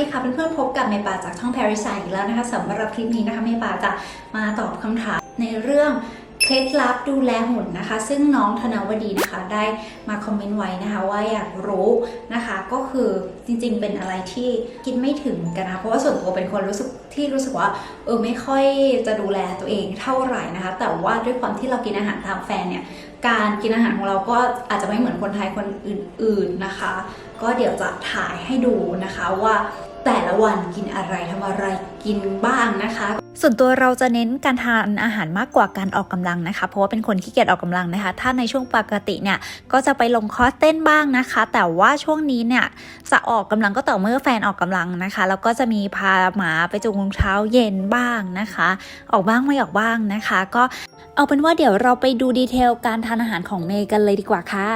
ดีค่ะเพื่อนๆพบกับเมย์ปาจากช่อง Paris อีกแล้วนะคะสำหรับคลิปนี้นะคะเมย์ปาจะมาตอบคำถามในเรื่องเคล็ดลับดูแลหุ่นนะคะ ซึ่งน้องธนวดีนะคะได้มาคอมเมนต์ไว้นะคะว่าอยากรู้นะคะ ก็คือจริงๆ เป็นอะไรที่คิดไม่ถึงกันนะเพราะว่าส่วนตัวเป็นคนรู้สึกที่รู้สึกว่าเออไม่ค่อยจะดูแลตัวเองเท่าไหร่นะคะ แต่ว่าด้วยความที่เรากินอาหารตามแฟนเนี่ยการกินอาหารของเราก็อาจจะไม่เหมือนคนไทยคนอื่น ๆนะคะ ก็เดี๋ยวจะถ่ายให้ดูนะคะว่า แต่ละวันกินอะไรทำอะไรกินบ้างนะคะ ส่วนตัวเราจะเน้นการทานอาหารมากกว่าการออกกำลังนะคะ เพราะว่าเป็นคนขี้เกียจออกกำลังนะคะ ถ้าในช่วงปกติเนี่ยก็จะไปลงคอร์สเต้นบ้างนะคะ แต่ว่าช่วงนี้เนี่ยจะออกกำลังก็ต่อเมื่อแฟนออกกำลังนะคะแล้วก็จะมีพาหมาไปจูงเช้าเย็นบ้างนะคะ ออกบ้างไม่ออกบ้างนะคะ ก็เอาเป็นว่าเดี๋ยวเราไปดูดีเทลการทานอาหารของเมย์กันเลยดีกว่าค่ะ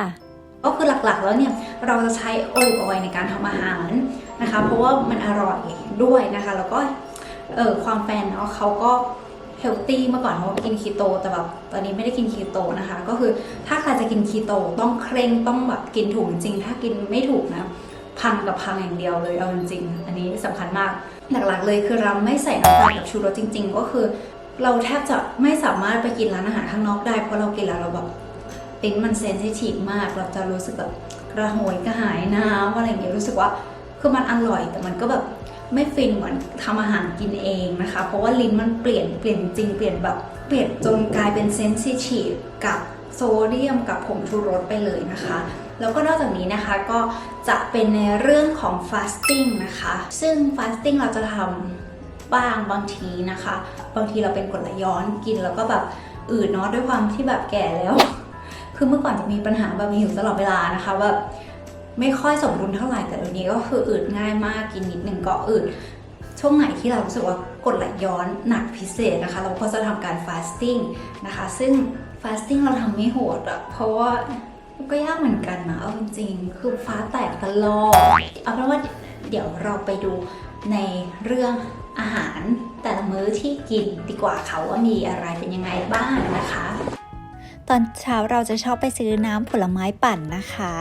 ก็คือหลักๆแล้วเนี่ยเราจะใช้โอลิฟออยล์ในการทำอาหาร นะคะ เพราะว่ามันอร่อยด้วยนะคะ แล้วก็เออความแฟนเนาะเขาก็เฮลตี้เมื่อก่อนเขากินคีโตแต่แบบตอนนี้ไม่ได้กินคีโตนะคะ ก็คือถ้าใครจะกินคีโตต้องเคร่งต้องแบบกินถูกจริง ถ้ากินไม่ถูกนะพังกับพังอย่างเดียวเลยเอาจริงๆ อันนี้สำคัญมาก หลักๆเลยคือเราไม่ใส่น้ำตาลกับชูรสจริง ๆ ก็คือ เราแทบจะไม่สามารถไปกินร้านอาหารข้างนอกได้เพราะเรากินแล้วเราแบบลิ้นมันเซนซิทีฟมาก เราจะรู้สึกแบบกระโหยกระหายน้ำอะไรอย่างเงี้ยรู้สึกว่า คือมันอร่อยแต่มันก็แบบไม่ฟินเหมือนทำอาหารกินเองนะคะ เพราะว่าลิ้นมันเปลี่ยนเปลี่ยนจริงเปลี่ยนแบบเปลี่ยนจนกลายเป็นเซนซิทีฟกับโซเดียมกับผงชูรสไปเลยนะคะ แล้วก็นอกจากนี้นะคะก็จะเป็นในเรื่องของ fasting นะคะ ซึ่ง fasting เราจะทำบ้างบางทีนะคะ บางทีเราเป็นกรดไหลย้อนกินแล้วก็แบบอืดเนาะด้วยความที่แบบแก่แล้ว คือเมื่อก่อนจะมีปัญหาแบบหิวตลอดเวลานะคะแบบ ไม่ค่อยสมดุลเท่าไหร่แต่เดี๋ยวนี้ก็คืออืดง่ายมากกินนิดหนึ่งก็อืดช่วงไหนที่เรารู้สึกว่ากดไหลย้อนหนักพิเศษนะคะ เราก็จะทำการ fasting นะคะ ซึ่ง fasting เราทำไม่โหดอะเพราะว่าก็ยากเหมือนกันนะเอาจริงๆ คือฟ้าแตกตลอดเอาเป็นว่าเดี๋ยวเราไปดูในเรื่องอาหารแต่ละมื้อที่กินดีกว่าค่ะว่ามีอะไรเป็นยังไงบ้างนะคะ ตอนเช้าเราจะชอบไปซื้อน้ำผลไม้ปั่นนะคะ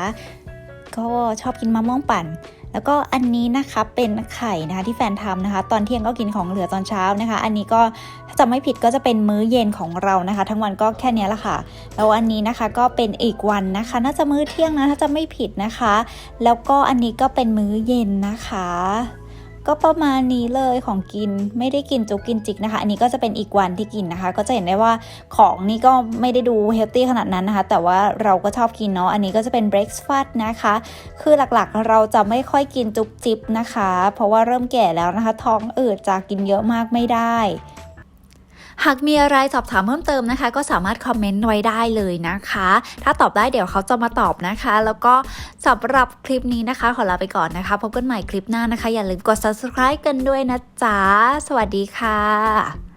ก็ชอบกินมะม่วงปั่น แล้วก็อันนี้นะคะเป็นไข่นะคะที่แฟนทำนะคะ ตอนเที่ยงก็กินของเหลือตอนเช้านะคะ อันนี้ก็ถ้าจำไม่ผิดก็จะเป็นมื้อเย็นของเรานะคะ ทั้งวันก็แค่นี้ละค่ะแล้วอันนี้นะคะก็เป็นอีกวันนะคะ น่าจะมื้อเที่ยงนะถ้าจะไม่ผิดนะคะ แล้วก็อันนี้ก็เป็นมื้อเย็นนะคะ ก็ประมาณนี้เลยของกินไม่ได้กินจุกกินจิกนะคะ อันนี้ก็จะเป็นอีกวันที่กินนะคะ ก็จะเห็นได้ว่าของนี่ก็ไม่ได้ดูเฮลตี้ขนาดนั้นนะคะ แต่ว่าเราก็ชอบกินเนาะอันนี้ก็จะเป็นเบรกฟาสต์นะคะ คือหลักๆเราจะไม่ค่อยกินจุกจิบนะคะ เพราะว่าเริ่มแก่แล้วนะคะ ท้องอืดจะกินเยอะมากไม่ได้ หากมีอะไรสอบถามเพิ่มเติมนะคะ ก็สามารถคอมเมนต์ไว้ได้เลยนะคะ ถ้าตอบได้เดี๋ยวเขาจะมาตอบนะคะ แล้วก็สำหรับคลิปนี้นะคะ ขอลาไปก่อนนะคะ พบกันใหม่คลิปหน้านะคะ อย่าลืมกด subscribe กันด้วยนะจ๊ะ สวัสดีค่ะ